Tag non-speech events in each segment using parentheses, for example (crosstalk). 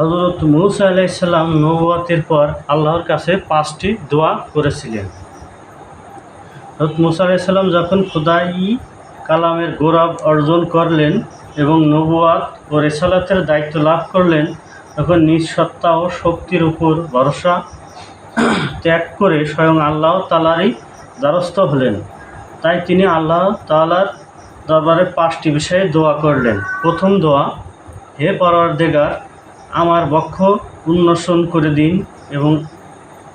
হজরত মুসা আলাইসাল্লাম নবুয়াতের পর আল্লাহর কাছে পাঁচটি দোয়া করেছিলেন। হজরত মুসা আলাইসাল্লাম যখন খুদাই কালামের গৌরব অর্জন করলেন এবং নবুয়াত ও রেসালাতের দায়িত্ব লাভ করলেন, তখন নিজ সত্তা ও শক্তির উপর ভরসা ত্যাগ করে স্বয়ং আল্লাহ তালারই দ্বারস্থ হলেন। তাই তিনি আল্লাহ তালার দরবারে পাঁচটি বিষয়ে দোয়া করলেন। প্রথম দোয়া, হে পরওয়ারদেগার আমার বক্ষ উন্মোচন করে দিন এবং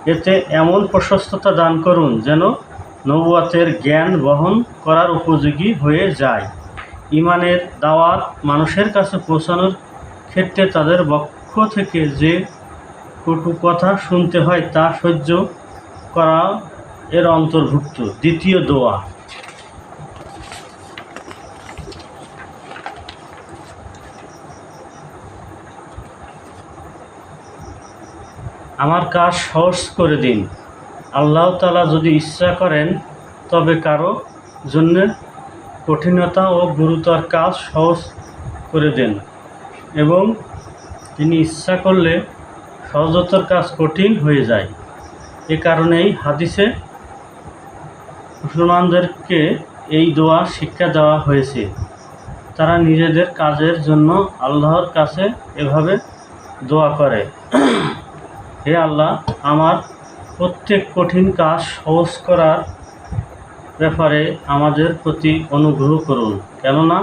এতে এমন প্রশস্ততা দান করুন যেন নবুয়াতের জ্ঞান বহন করার উপযোগী হয়ে যায়। ইমানের দাওয়াত মানুষের কাছে পৌঁছানোর ক্ষেত্রে তাদের বক্ষ থেকে যে কটু কথা শুনতে হয় তা সহ্য করা এর অন্তর্ভুক্ত। দ্বিতীয় দোয়া। আমার কাজ সহজ করে দিন। আল্লাহ তালা যদি ইচ্ছা করেন, তবে কারও জন্য কঠিনতা ও গুরুতর কাজ সহজ করে দেন এবং তিনি ইচ্ছা করলে সহজতর কাজ কঠিন হয়ে যায়। এ কারণেই হাদিসে মুসলমানদেরকে এই দোয়া শিক্ষা দেওয়া হয়েছে। তারা নিজেদের কাজের জন্য আল্লাহর কাছে এভাবে দোয়া করে। হে আল্লাহ, আমার প্রত্যেক কঠিন কাজ সহজ করার ব্যাপারে আমাদের প্রতি অনুগ্রহ করুন। কেননা,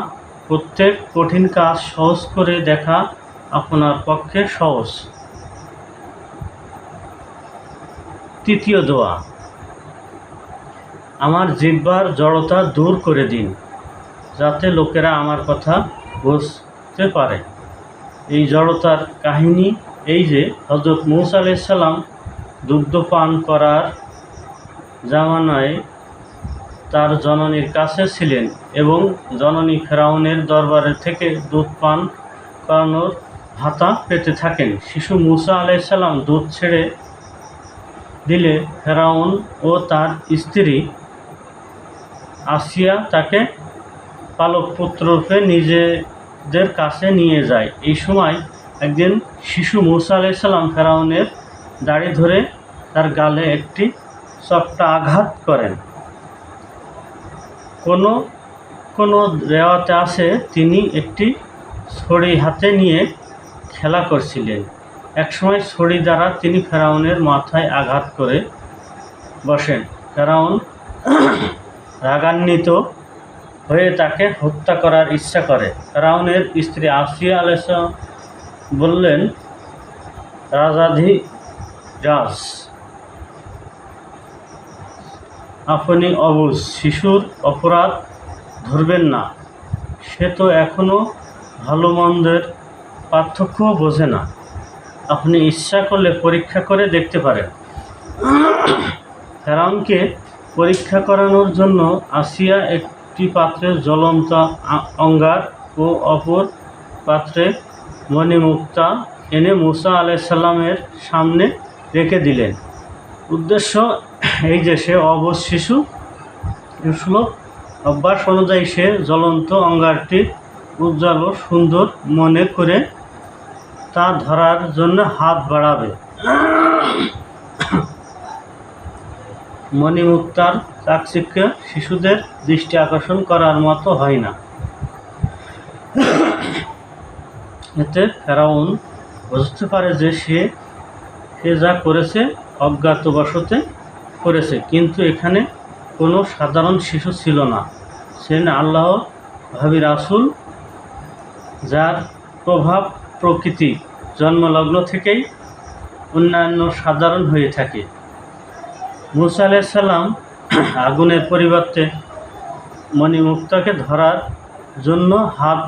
প্রত্যেক কঠিন কাজ সহজ করে দেখা আপনার পক্ষে সহজ। তৃতীয় দোয়া, আমার জিব্বার জড়তা দূর করে দিন, যাতে লোকেরা আমার কথা বুঝতে পারে। এই জড়তার কাহিনী এই যে হজরত মৌসা আলাইসাল্লাম দুগ্ধ পান করার জামানায় তার জননীর কাছে ছিলেন এবং জননী ফেরাউনের দরবারের থেকে দুধ পান করানোর ভাতা পেতে থাকেন। শিশু মুসা আলাইসাল্লাম দুধ ছেড়ে দিলে ফেরাউন ও তার স্ত্রী আসিয়া তাকে পালক পুত্ররূপে নিজেদের কাছে নিয়ে যায়। এই সময় একদিন শিশু মুসা আলাইসাল্লাম ফেরাউনের দাড়ি ধরে তার গালে একটি চপটা আঘাত করেন। কোনো কোনো রেওয়াতে আছে তিনি একটি ছড়ি হাতে নিয়ে খেলা করছিলেন। একসময় ছড়ি দ্বারা তিনি ফেরাউনের মাথায় আঘাত করে বসেন। ফেরাউন রাগান্বিত হয়ে তাকে হত্যা করার ইচ্ছা করে। ফেরাউনের স্ত্রী আসিয়া আলাইসা বললেন, রাজাধি রাজ, আপনি অবুজ শিশুর অপরাধ ধরবেন না। সে তো এখনও ভালো মন্দের পার্থক্য বোঝে না। আপনি ইচ্ছা করলে পরীক্ষা করে দেখতে পারেন। ফেরাউনকে পরীক্ষা করানোর জন্য আসিয়া একটি পাত্রে জ্বলন্ত অঙ্গার ও অপর পাত্রে মণিমুক্তা এনে মুসা আলাইসাল্লামের সামনে রেখে দিলেন। উদ্দেশ্য এই যে সে অবশ শিশু শ্লোক অভ্যাস অনুযায়ী সে জ্বলন্ত অঙ্গারটি উজ্জ্বল ও সুন্দর মনে করে তা ধরার জন্য হাত বাড়াবে। মণিমুক্তার চাকচিক্য শিশুদের দৃষ্টি আকর্ষণ করার মতো হয় না। এতে ফেরাউন বুঝতে পারে যে সে সে যা করেছে অজ্ঞাতবশতে করেছে, কিন্তু এখানে কোনো সাধারণ শিশু ছিল না। সে আল্লাহ, ভাবি রাসুল, যার প্রভাব প্রকৃতি, জন্মলগ্ন থেকেই অন্যান্য সাধারণ হয়ে থাকে। মুসা আলাইসাল্লাম (clears throat) আগুনের পরিবর্তে মণিমুক্তাকে ধরার জন্য হাত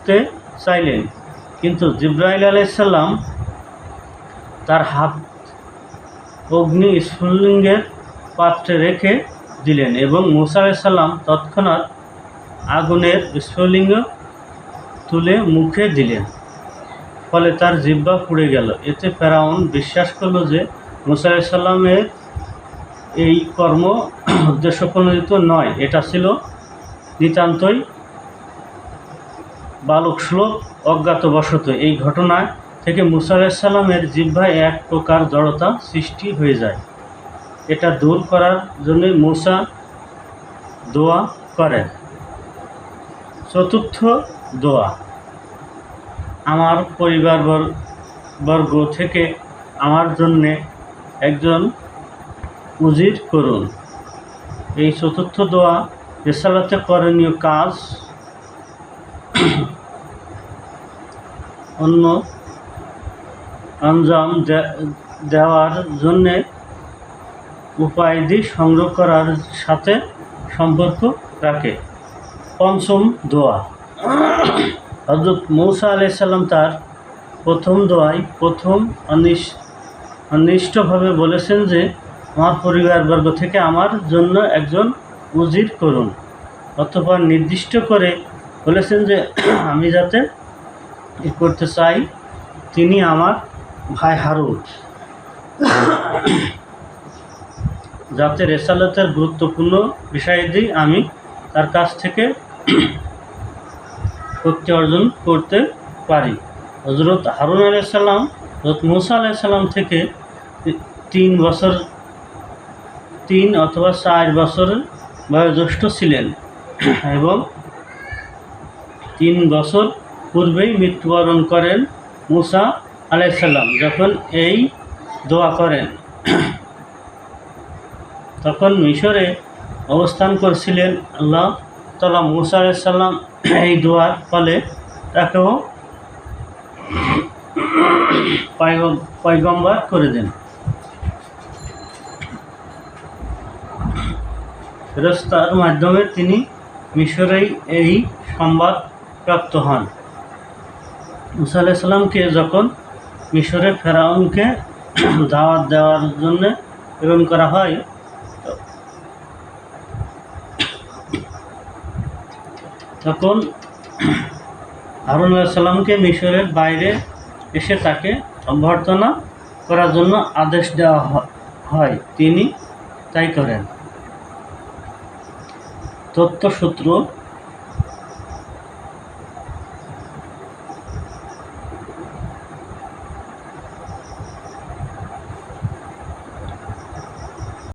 বাড়াতে চাইলেন। কিন্তু জিব্রাইল আলাইসাল্লাম তার হাত অগ্নি স্ফুলিঙ্গের পাত্রে রেখে দিলেন এবং মুসা আলাইসাল্লাম তৎক্ষণাৎ আগুনের স্ফুলিঙ্গ তুলে মুখে দিলেন। ফলে তার জিব্বা পুড়ে গেল। এতে ফেরাউন বিশ্বাস করল যে মুসা আলাইসাল্লামের এই কর্ম উদ্দেশ্য প্রণোদিত নয়। এটা ছিল নিতান্তই বালক শ্লোক অজ্ঞাতবশত এই ঘটনায় থেকে মুসা আলাইসাল্লামের জিহ্বায় এক প্রকার জড়তা সৃষ্টি হয়ে যায়। এটা দূর করার জন্য মুসা দোয়া করেন। চতুর্থ দোয়া, আমার পরিবার বর- বর্গ থেকে আমার জন্যে একজন উজির করুন। এই চতুর্থ দোয়া রেসালাতে করণীয় কাজ অন্য আঞ্জাম দেওয়ার জন্যে উপায়দি সংগ্রহ করার সাথে সম্পর্ক রাখে। পঞ্চম দোয়া। হজরত মৌসা আলাইসাল্লাম তার প্রথম দোয়ায় প্রথম অনিষ্টভাবে বলেছেন যে, আমার পরিবারবর্গ থেকে আমার জন্য একজন উজির করুন। অথবা নির্দিষ্ট করে বলেছেন যে, আমি যাতে করতে চাই, তিনি আমার ভাই হারুন। যাতে রেসালতের গুরুত্বপূর্ণ বিষয়াদি আমি তার কাছ থেকে শক্তি অর্জন করতে পারি। হজরত হারুন আলাইসাল্লাম হজরত মুসা আলাইসাল্লাম থেকে তিন বছর, তিন অথবা চার বছরের বয়োজ্যেষ্ঠ ছিলেন এবং তিন বছর পূর্বেই মৃত্যুবরণ করেন মুসা আলাইসাল্লাম যখন এই দোয়া করেন। তখন মিশরে অবস্থান করছিলেন আল্লাহ তালা মুসা আলাইসাল্লাম এই দোয়ার ফলে তাকেও পয়গম- পয়গম্বর করে দেন। ফেরস্তার মাধ্যমে তিনি মিশরেই এই সংবাদ প্রাপ্ত হন। মুসা আলাইসাল্লামকে যখন মিশরে ফেরাউনকে (clears throat) দাওয়াত দেওয়ার জন্য প্রেরণ করা হয়, তখন হারুন আলাইসাল্লামকে মিশরের বাইরে এসে তাকে অভ্যর্থনা করার জন্য আদেশ দেওয়া হয়। তিনি তাই করেন। তথ্যসূত্র